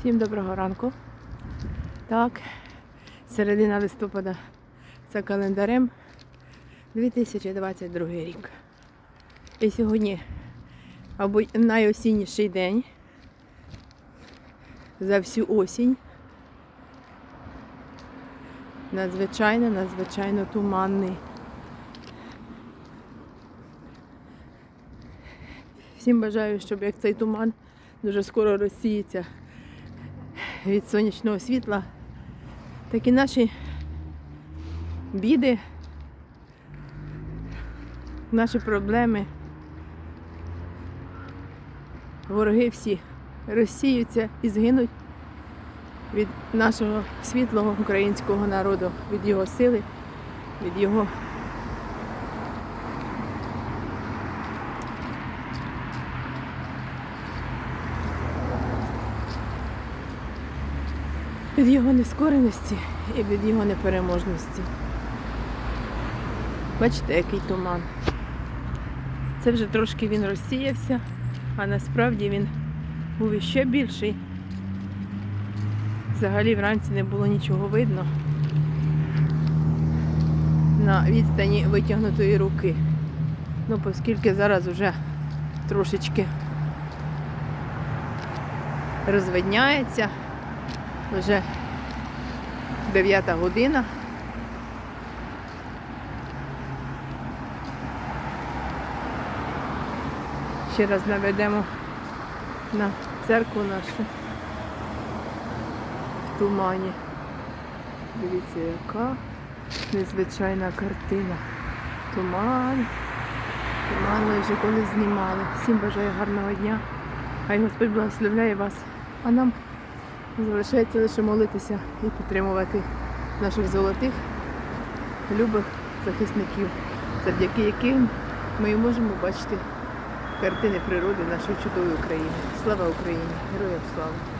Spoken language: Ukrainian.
Всім доброго ранку. Так, середина листопада за календарем 2022 рік. І сьогодні, мабуть, найосінніший день за всю осінь. Надзвичайно, надзвичайно туманний. Всім бажаю, щоб як цей туман дуже скоро розсіється від сонячного світла, так і наші біди, наші проблеми, вороги всі розсіються і згинуть від нашого світлого українського народу, від його сили, від його від його нескореності і від його непереможності. Бачите, який туман. Це вже трошки він розсіявся, а насправді він був іще більший. Взагалі вранці не було нічого видно на відстані витягнутої руки. Ну, оскільки зараз вже трошечки розвидняється, вже 9 година. Ще раз наведемо на церкву нашу в тумані. Дивіться, яка незвичайна картина. Туман. Туман ми вже коли знімали. Всім бажаю гарного дня. Хай Господь благословляє вас. А нам залишається лише молитися і підтримувати наших золотих, любих захисників, завдяки яким ми і можемо бачити картини природи нашої чудової України. Слава Україні! Героям слава!